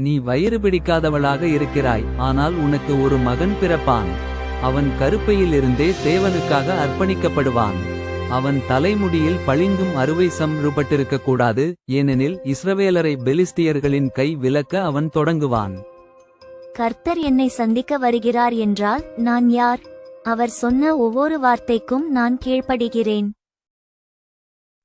நீ வயிறு பிடிக்காதவளாக இருக்கிறாய் ஆனால் உனக்கு ஒரு மகன் பிறப்பான். அவன் கருப்பையிலிருந்தே தேவனுக்காக அர்ப்பணிக்கப்படுவான். அவன் தலைமுடியில் பளிங்கும் அறுவை சம்ருபட்டிருக்க கூடாது ஏனெனில் இஸ்ரவேலரை பெலிஸ்தியர்களின் கை விலக்க அவன் தொடங்குவான். கர்த்தர் என்னை சந்திக்க வருகிறார் என்றால் நான் யார்? அவர் சொன்ன ஒவ்வொரு வார்த்தைக்கும் நான் கீழ்ப்படுகிறேன்.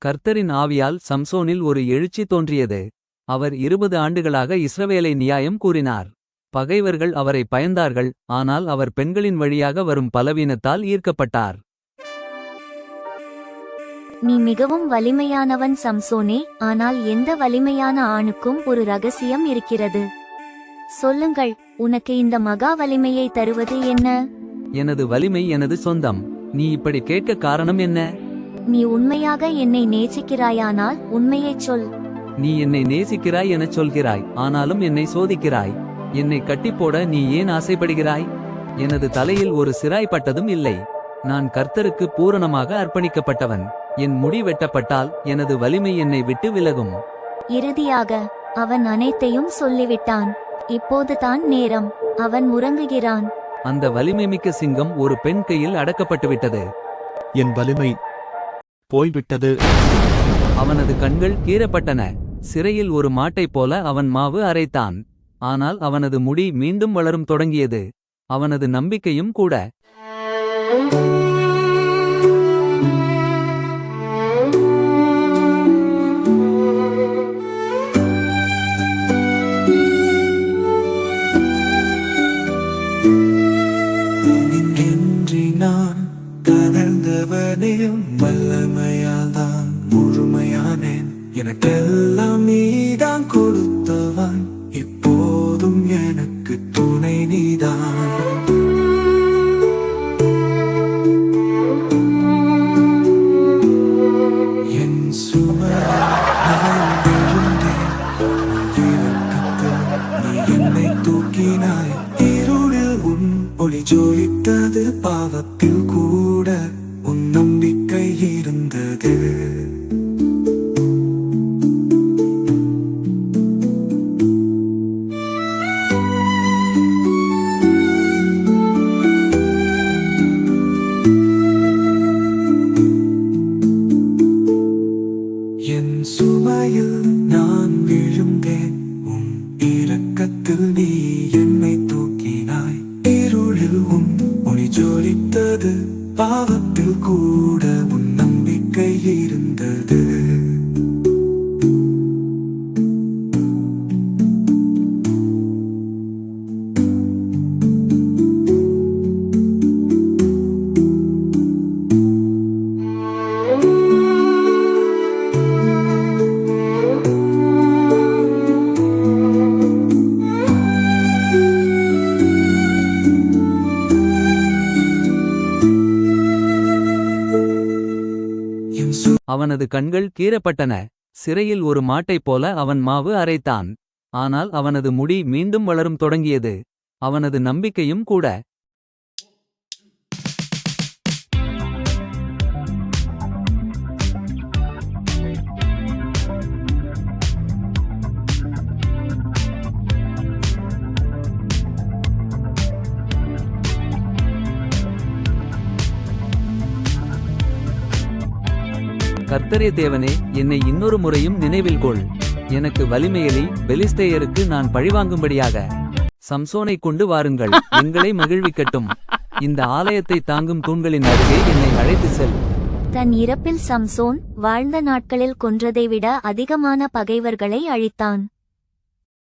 கர்த்தரின் ஆவியால் சம்சோனில் ஒரு எழுச்சி தோன்றியது. அவர் இருபது ஆண்டுகளாக இஸ்ரவேலை நியாயம் கூறினார். பகைவர்கள் அவரை பயந்தார்கள் ஆனால் அவர் பெண்களின் வழியாக வரும் பலவீனத்தால் ஈர்க்கப்பட்டார். நீ மிகவும் வலிமையானவன் சம்சோனே ஆனால் எந்த வலிமையான ஆணுக்கும் ஒரு ரகசியம் இருக்கிறது. சொல்லுங்கள் உனக்கு இந்த மகா வலிமையை தருவது என்ன? எனது வலிமை எனது சொந்தம். நீ இப்படி கேட்க காரணம் என்ன? நீ உண்மையாக என்னை நேசிக்கிறாயானால் உண்மையைச் சொல். நீ என்னை நேசிக்கிறாய் எனச் சொல்கிறாய் ஆனாலும் என்னை சோதிக்கிறாய். என்னை கட்டிப்போட நீ ஏன் ஆசைப்படுகிறாய்? எனது தலையில் ஒரு சிராய் பட்டதும் இல்லை. நான் கர்த்தருக்கு பூரணமாக அர்ப்பணிக்கப்பட்டவன். என் முடி வெட்டப்பட்டால் எனது வலிமை என்னை விட்டு விலகும். இறுதியாக அவன் அனைத்தையும் சொல்லிவிட்டான். இப்போதுதான் நேரம். அவன் உறங்குகிறான். அந்த வலிமைமிக்க சிங்கம் ஒரு பெண் கையில் அடக்கப்பட்டுவிட்டது. என் வலிமை போய்விட்டது. அவனது கண்கள் கீறப்பட்டன. சிறையில் ஒரு மாட்டைப் போல அவன் மாவு அரைத்தான். ஆனால் அவனது முடி மீண்டும் வளரும் தொடங்கியது. அவனது நம்பிக்கையும் கூட. இன்றி நான் தளர்ந்தவனே எனக்கெல்லாம் நீதான் கொடுத்தவன். இப்போதும் எனக்கு துணை நீதான். என் சுமையால் நான் விழுந்தேன் நீ என்னை தூக்கினாய். இருளில் உன் ஒளி ஜோலித்தது பாவத்தில் கூட உன் நம்பிக்கை இருந்தது. அவனது கண்கள் கீறப்பட்டன. சிறையில் ஒரு மாட்டைப் போல அவன் மாவு அரைத்தான். ஆனால் அவனது முடி மீண்டும் வளரும் தொடங்கியது. அவனது நம்பிக்கையும் கூட. கர்த்தரே தேவனே என்னை இன்னொரு முறையும் நினைவில் கொள். எனக்கு வலிமையலி பெலிஸ்தேயருக்கு நான் பழிவாங்கும்படியாக. சம்சோனை கொண்டு வாருங்கள் எங்களை மகிழ்விக்கட்டும். இந்த ஆலயத்தை தாங்கும் தூண்களின் அருகே என்னை அழைத்து செல். தன் இறப்பில் சம்சோன் வாழ்ந்த நாட்களில் கொன்றதை விட அதிகமான பகைவர்களை அழித்தான்.